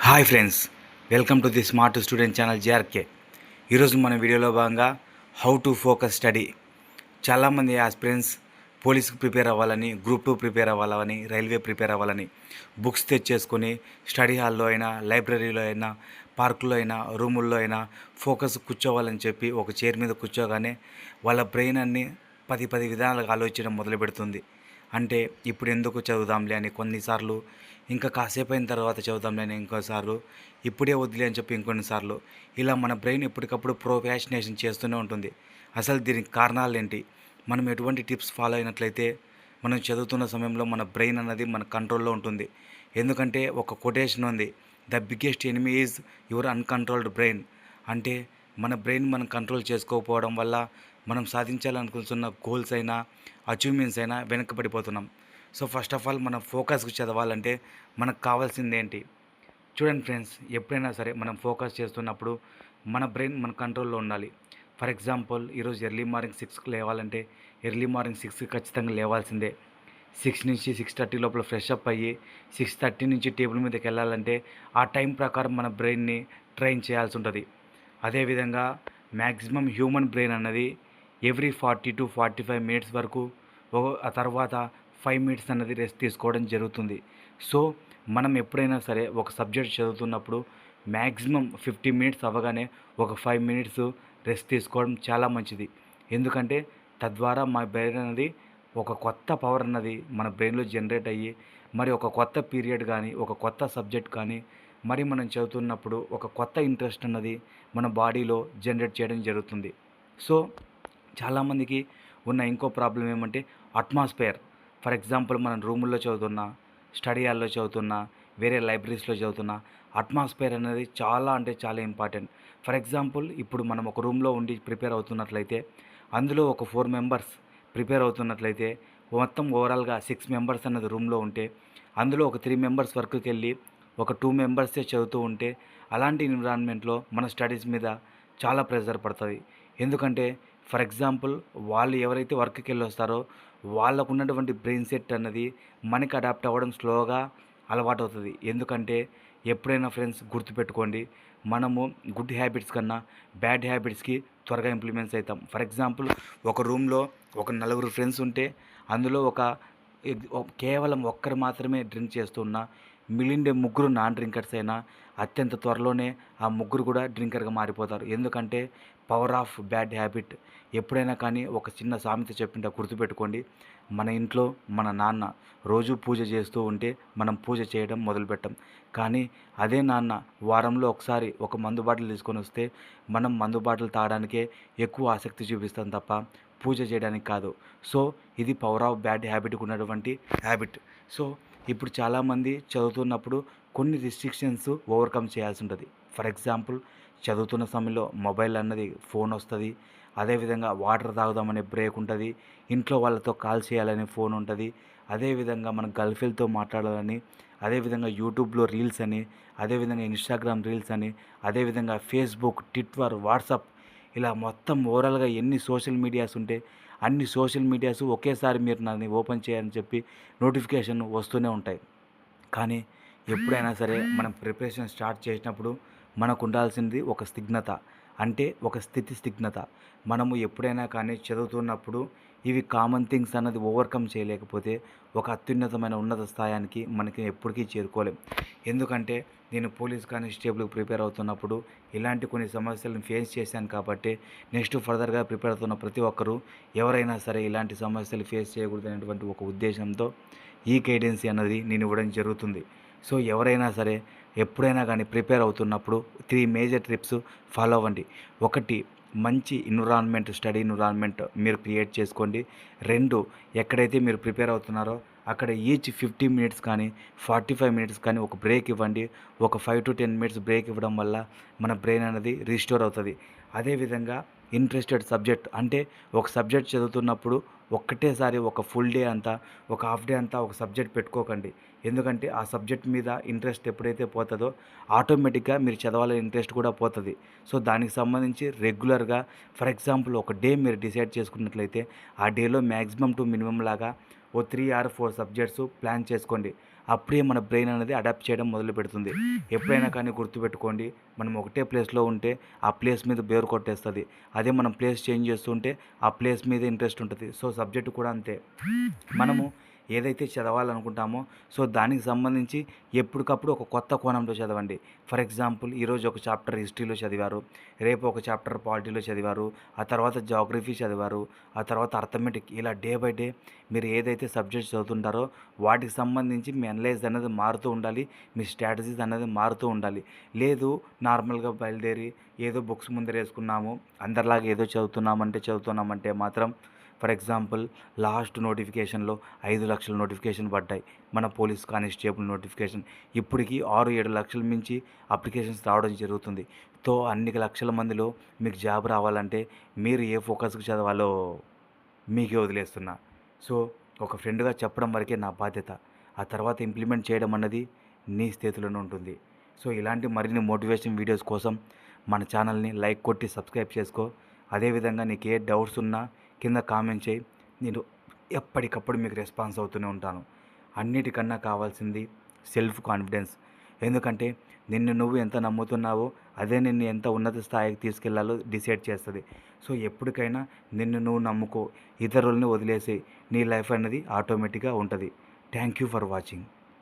Hi friends welcome to the smart student channel JRK ఈరోజు మన వీడియోలో భాగంగా హౌ టు ఫోకస్ స్టడీ. చాలామంది ఆస్పిరెంట్స్ పోలీస్కి ప్రిపేర్ అవ్వాలని గ్రూప్ టూ ప్రిపేర్ అవ్వాలని రైల్వే ప్రిపేర్ అవ్వాలని బుక్స్ తెచ్చేసుకొని స్టడీ హాల్లో అయినా లైబ్రరీలో అయినా పార్కులో అయినా రూముల్లో అయినా ఫోకస్ కూర్చోవాలని చెప్పి ఒక చైర్ మీద కూర్చోగానే వాళ్ళ బ్రెయిన్ అన్ని పది పది విధాలుగా ఆలోచించడం మొదలు పెడుతుంది అంటే ఇప్పుడు ఎందుకు చదువుదాంలే అని కొన్నిసార్లు ఇంకా కాసేపు అయిన తర్వాత చదువుదాంలే అని ఇంకోసార్లు ఇప్పుడే వద్దులే అని చెప్పి ఇంకొన్నిసార్లు ఇలా మన బ్రెయిన్ ఎప్పటికప్పుడు ప్రోఫాషనేషన్ చేస్తూనే ఉంటుంది. అసలు దీనికి కారణాలు ఏంటి? మనం ఎటువంటి టిప్స్ ఫాలో అయినట్లయితే మనం చదువుతున్న సమయంలో మన బ్రెయిన్ అన్నది మన కంట్రోల్లో ఉంటుంది. ఎందుకంటే ఒక కొటేషన్ ఉంది the biggest enemy is your uncontrolled brain అంటే మన బ్రెయిన్ మనం కంట్రోల్ చేసుకోకపోవడం వల్ల మనం సాధించాలనుకుంటున్న గోల్స్ అయినా అచీవ్మెంట్స్ అయినా వెనకబడిపోతున్నాం. సో ఫస్ట్ ఆఫ్ ఆల్ మనం ఫోకస్కి చదవాలంటే మనకు కావాల్సింది ఏంటి? చూడండి ఫ్రెండ్స్ ఎప్పుడైనా సరే మనం ఫోకస్ చేస్తున్నప్పుడు మన బ్రెయిన్ మన కంట్రోల్లో ఉండాలి. ఫర్ ఎగ్జాంపుల్ ఈరోజు ఎర్లీ మార్నింగ్ సిక్స్కి లేవాలంటే ఎర్లీ మార్నింగ్ సిక్స్కి ఖచ్చితంగా లేవాల్సిందే. సిక్స్ నుంచి సిక్స్ థర్టీ లోపల ఫ్రెష్ అప్ అయ్యి సిక్స్ థర్టీ నుంచి టేబుల్ మీదకి వెళ్ళాలంటే ఆ టైం ప్రకారం మన బ్రెయిన్ని ట్రైన్ చేయాల్సి ఉంటుంది. అదేవిధంగా మ్యాక్సిమం హ్యూమన్ బ్రెయిన్ అన్నది every forty to forty five minutes వరకు ఆ తర్వాత ఫైవ్ మినిట్స్ అన్నది రెస్ట్ తీసుకోవడం జరుగుతుంది. సో మనం ఎప్పుడైనా సరే ఒక సబ్జెక్ట్ చదువుతున్నప్పుడు మ్యాక్సిమం ఫిఫ్టీ మినిట్స్ అవ్వగానే ఒక ఫైవ్ మినిట్స్ రెస్ట్ తీసుకోవడం చాలా మంచిది. ఎందుకంటే తద్వారా మా బ్రెయిన్ అనేది ఒక కొత్త పవర్ అన్నది మన బ్రెయిన్లో జనరేట్ అయ్యి మరి ఒక కొత్త పీరియడ్ కానీ ఒక కొత్త సబ్జెక్ట్ కానీ మరి మనం చదువుతున్నప్పుడు ఒక కొత్త ఇంట్రెస్ట్ అన్నది మన బాడీలో జనరేట్ చేయడం జరుగుతుంది. సో చాలామందికి ఉన్న ఇంకో ప్రాబ్లం ఏమంటే అట్మాస్ఫియర్. ఫర్ ఎగ్జాంపుల్ మనం రూముల్లో చదువుతున్నా స్టడీ హాల్లో చదువుతున్నా వేరే లైబ్రరీస్లో చదువుతున్నా అట్మాస్ఫియర్ అనేది చాలా అంటే చాలా ఇంపార్టెంట్. ఫర్ ఎగ్జాంపుల్ ఇప్పుడు మనం ఒక రూమ్లో ఉండి ప్రిపేర్ అవుతున్నట్లయితే అందులో ఒక ఫోర్ మెంబర్స్ ప్రిపేర్ అవుతున్నట్లయితే మొత్తం ఓవరాల్గా సిక్స్ మెంబర్స్ అన్నది రూమ్లో ఉంటే అందులో ఒక త్రీ మెంబర్స్ వర్క్కి వెళ్ళి ఒక టూ మెంబర్సే చదువుతూ ఉంటే అలాంటి ఎన్విరాన్మెంట్లో మన స్టడీస్ మీద చాలా ప్రెషర్ పడుతుంది. ఎందుకంటే ఫర్ ఎగ్జాంపుల్ వాళ్ళు ఎవరైతే వర్క్కి వెళ్ళి వస్తారో వాళ్ళకు ఉన్నటువంటి బ్రెయిన్ సెట్ అన్నది మనకి అడాప్ట్ అవ్వడం స్లోగా అలవాటు అవుతుంది ఎందుకంటే ఎప్పుడైనా ఫ్రెండ్స్ గుర్తుపెట్టుకోండి మనము గుడ్ హ్యాబిట్స్ కన్నా బ్యాడ్ హ్యాబిట్స్కి త్వరగా ఇంప్లిమెంట్స్ అవుతాం ఫర్ ఎగ్జాంపుల్ ఒక రూమ్లో ఒక నలుగురు ఫ్రెండ్స్ ఉంటే అందులో ఒక కేవలం ఒక్కరు మాత్రమే డ్రింక్ చేస్తున్నా మిగిలిండే ముగ్గురు నాన్ డ్రింకర్స్ అయినా అత్యంత త్వరలోనే ఆ ముగ్గురు కూడా డ్రింకర్గా మారిపోతారు. ఎందుకంటే పవర్ ఆఫ్ బ్యాడ్ హ్యాబిట్. ఎప్పుడైనా కానీ ఒక చిన్న సామెత చెప్పింటే గుర్తుపెట్టుకోండి. మన ఇంట్లో మన నాన్న రోజు పూజ చేస్తూ ఉంటే మనం పూజ చేయడం మొదలుపెట్టాం. కానీ అదే నాన్న వారంలో ఒకసారి ఒక మందు బాటిల్ తీసుకొని వస్తే మనం మందు బాటిల్ తాగడానికే ఎక్కువ ఆసక్తి చూపిస్తాం తప్ప పూజ చేయడానికి కాదు. సో ఇది పవర్ ఆఫ్ బ్యాడ్ హ్యాబిట్కి ఉన్నటువంటి హ్యాబిట్. సో ఇప్పుడు చాలామంది చదువుతున్నప్పుడు కొన్ని రిస్ట్రిక్షన్స్ ఓవర్కమ్ చేయాల్సి ఉంటుంది. ఫర్ ఎగ్జాంపుల్ చదువుతున్న సమయంలో మొబైల్ అన్నది ఫోన్ వస్తుంది. అదేవిధంగా వాటర్ తాగుదామనే బ్రేక్ ఉంటుంది. ఇంట్లో వాళ్ళతో కాల్ చేయాలని ఫోన్ ఉంటుంది. అదేవిధంగా మన గర్ల్ఫ్రెండ్తో మాట్లాడాలని అదేవిధంగా యూట్యూబ్లో రీల్స్ అని అదేవిధంగా ఇన్స్టాగ్రామ్ రీల్స్ అని అదేవిధంగా ఫేస్బుక్ ట్విట్టర్ వాట్సాప్ ఇలా మొత్తం ఓవరాల్గా ఎన్ని సోషల్ మీడియాస్ ఉంటే అన్ని సోషల్ మీడియాస్ ఒకేసారి మీరు నన్ను ఓపెన్ చేయని చెప్పి నోటిఫికేషన్ వస్తూనే ఉంటాయి. కానీ ఎప్పుడైనా సరే మనం ప్రిపరేషన్ స్టార్ట్ చేసినప్పుడు మనకు ఉండాల్సింది ఒక స్థిగ్నత. అంటే ఒక స్థితి స్థిగ్నత. మనము ఎప్పుడైనా కానీ చదువుతున్నప్పుడు ఇవి కామన్ థింగ్స్ అన్నది ఓవర్కమ్ చేయలేకపోతే ఒక అత్యున్నతమైన ఉన్నత స్థాయానికి మనకి ఎప్పటికీ చేరుకోలేం. ఎందుకంటే నేను పోలీస్ కానిస్టేబుల్కి ప్రిపేర్ అవుతున్నప్పుడు ఇలాంటి కొన్ని సమస్యలను ఫేస్ చేశాను కాబట్టి నెక్స్ట్ ఫర్దర్గా ప్రిపేర్ అవుతున్న ప్రతి ఒక్కరూ ఎవరైనా సరే ఇలాంటి సమస్యలు ఫేస్ చేయకూడదు అనేటువంటి ఒక ఉద్దేశంతో ఈ గైడెన్సీ అన్నది నేను ఇవ్వడం జరుగుతుంది. సో ఎవరైనా సరే ఎప్పుడైనా కానీ ప్రిపేర్ అవుతున్నప్పుడు త్రీ మేజర్ ట్రిప్స్ ఫాలో అవ్వండి. ఒకటి మంచి ఎన్విరాన్మెంట్ స్టడీ ఎన్విరాన్మెంట్ మీరు క్రియేట్ చేసుకోండి. రెండు ఎక్కడైతే మీరు ప్రిపేర్ అవుతున్నారో అక్కడ ఈచ్ ఫిఫ్టీ మినిట్స్ కానీ ఫార్టీ ఫైవ్ మినిట్స్ కానీ ఒక బ్రేక్ ఇవ్వండి. ఒక five to ten minutes break ఇవ్వడం వల్ల మన బ్రెయిన్ అనేది రీస్టోర్ అవుతుంది. అదేవిధంగా ఇంట్రెస్టెడ్ సబ్జెక్ట్ అంటే ఒక సబ్జెక్ట్ చదువుతున్నప్పుడు ఒక్కటేసారి ఒక ఫుల్ డే అంతా ఒక హాఫ్ డే అంతా ఒక సబ్జెక్ట్ పెట్టుకోకండి. ఎందుకంటే ఆ సబ్జెక్ట్ మీద ఇంట్రెస్ట్ ఎప్పుడైతే పోతుందో ఆటోమేటిక్గా మీరు చదవాలని ఇంట్రెస్ట్ కూడా పోతుంది. సో దానికి సంబంధించి రెగ్యులర్గా ఫర్ ఎగ్జాంపుల్ ఒక డే మీరు డిసైడ్ చేసుకున్నట్లయితే ఆ డేలో మ్యాక్సిమం టు మినిమం లాగా ఓ three or four subjects plan చేసుకోండి. అప్పుడే మన బ్రెయిన్ అనేది అడాప్ట్ చేయడం మొదలు పెడుతుంది. ఎప్పుడైనా కానీ గుర్తుపెట్టుకోండి మనం ఒకటే ప్లేస్లో ఉంటే ఆ ప్లేస్ మీద బేరు కొట్టేస్తుంది. అదే మనం ప్లేస్ చేంజ్ చేస్తుంటే ఆ ప్లేస్ మీద ఇంట్రెస్ట్ ఉంటుంది. సో సబ్జెక్టు కూడా అంతే. మనము ఏదైతే చదవాలనుకుంటామో సో దానికి సంబంధించి ఎప్పటికప్పుడు ఒక కొత్త కోణంలో చదవండి. ఫర్ ఎగ్జాంపుల్ ఈరోజు ఒక చాప్టర్ హిస్టరీలో చదివారు రేపు ఒక చాప్టర్ పాలిటీలో చదివారు ఆ తర్వాత జాగ్రఫీ చదివారు ఆ తర్వాత అర్థమెటిక్ ఇలా డే బై డే మీరు ఏదైతే సబ్జెక్ట్స్ చదువుతుంటారో వాటికి సంబంధించి మీ అనలైజ్ అనేది మారుతూ ఉండాలి మీ స్ట్రాటజీస్ అనేది మారుతూ ఉండాలి. లేదు నార్మల్గా బయలుదేరి ఏదో బుక్స్ ముందర వేసుకున్నాము అందరిలాగా ఏదో చదువుతున్నామంటే చదువుతున్నామంటే మాత్రం ఫర్ ఎగ్జాంపుల్ లాస్ట్ నోటిఫికేషన్లో ఐదు లక్షల నోటిఫికేషన్ పడ్డాయి. మన పోలీస్ కానిస్టేబుల్ నోటిఫికేషన్. ఇప్పటికీ ఆరు ఏడు లక్షల మించి అప్లికేషన్స్ రావడం జరుగుతుంది. తో అన్ని లక్షల మందిలో మీకు జాబ్ రావాలంటే మీరు ఏ ఫోకస్కి చదవాలో మీకే వదిలేస్తున్నా. సో ఒక ఫ్రెండ్గా చెప్పడం వరకే నా బాధ్యత. ఆ తర్వాత ఇంప్లిమెంట్ చేయడం అన్నది నీ స్థితిలోనే ఉంటుంది. సో ఇలాంటి మరిన్ని మోటివేషన్ వీడియోస్ కోసం మన ఛానల్ని లైక్ కొట్టి సబ్స్క్రైబ్ చేసుకో. అదేవిధంగా నీకు ఏ డౌట్స్ ఉన్నా కింద కామెంట్ చేయి. నేను ఎప్పటికప్పుడు మీకు రెస్పాన్స్ అవుతూనే ఉంటాను. అన్నిటికన్నా కావాల్సింది సెల్ఫ్ కాన్ఫిడెన్స్. ఎందుకంటే నిన్ను నువ్వు ఎంత నమ్ముతున్నావో అదే నిన్ను ఎంత ఉన్నత స్థాయికి తీసుకెళ్ళాలో డిసైడ్ చేస్తుంది. సో ఎప్పటికైనా నిన్ను నువ్వు నమ్ముకో. ఇతరులని వదిలేసి నీ లైఫ్ అనేది ఆటోమేటిక్గా ఉంటుంది. Thank you for watching.